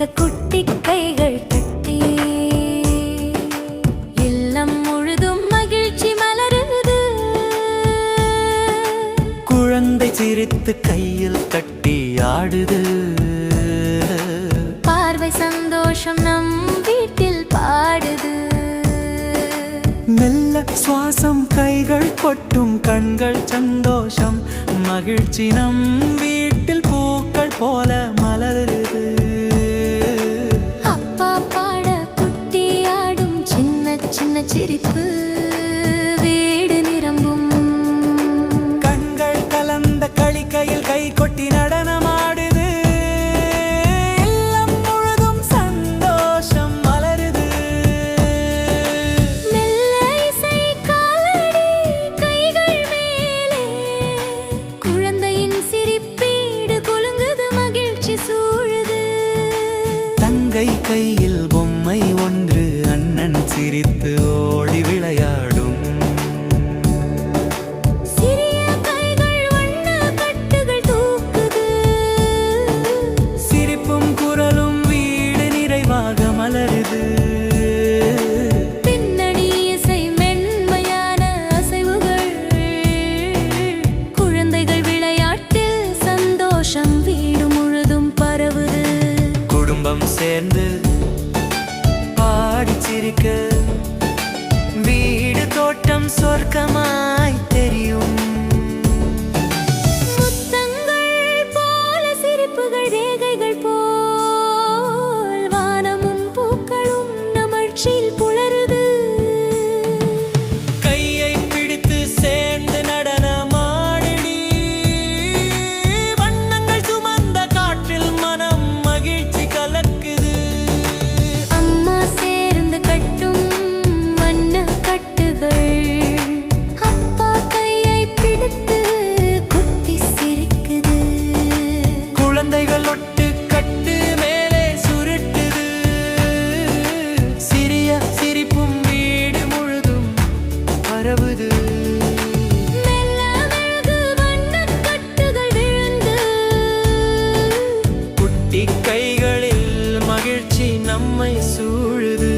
இறக்க குட்டி கைகள் கட்டி. இல்லம் முழுதும் மகிழ்ச்சி மலருது. குழந்தை சிரித்து கையில் கட்டி ஆடுது. பார்வை சந்தோஷம் நம் வீட்டில் பாடுது. மெல்ல சுவாசம் கைகள் கொட்டும் கண்கள் சந்தோஷம். மகிழ்ச்சி நம் வீட்டில் பூக்கள் போல சிரிப்பு வீடு நிரம்பும். கண்கள் கலந்த களிக்கையில் கை கொட்டி நடனமாடுது. இல்லம் முழுதும் சந்தோஷம் மலருது. மெல்ல இசை காலடி கைகள் மேலே. குழந்தையின் சிரிப்பீடு குலுங்குது மகிழ்ச்சி சூழுது. தங்கை கையில் பொம்மை ஒன்று அண்ணன் சிரித்து ஓடி விளையாடும். சிறிய கைகள் வண்ண கட்டுகள் தூக்குது. சிரிப்பும் குரலும் வீடு நிறைவாக மலருது. பின்னணி பாடி வீடு தோட்டம் சொர்க்கமா? பரவுது. குட்டி கைகளில் மகிழ்ச்சி நம்மை சூழுது.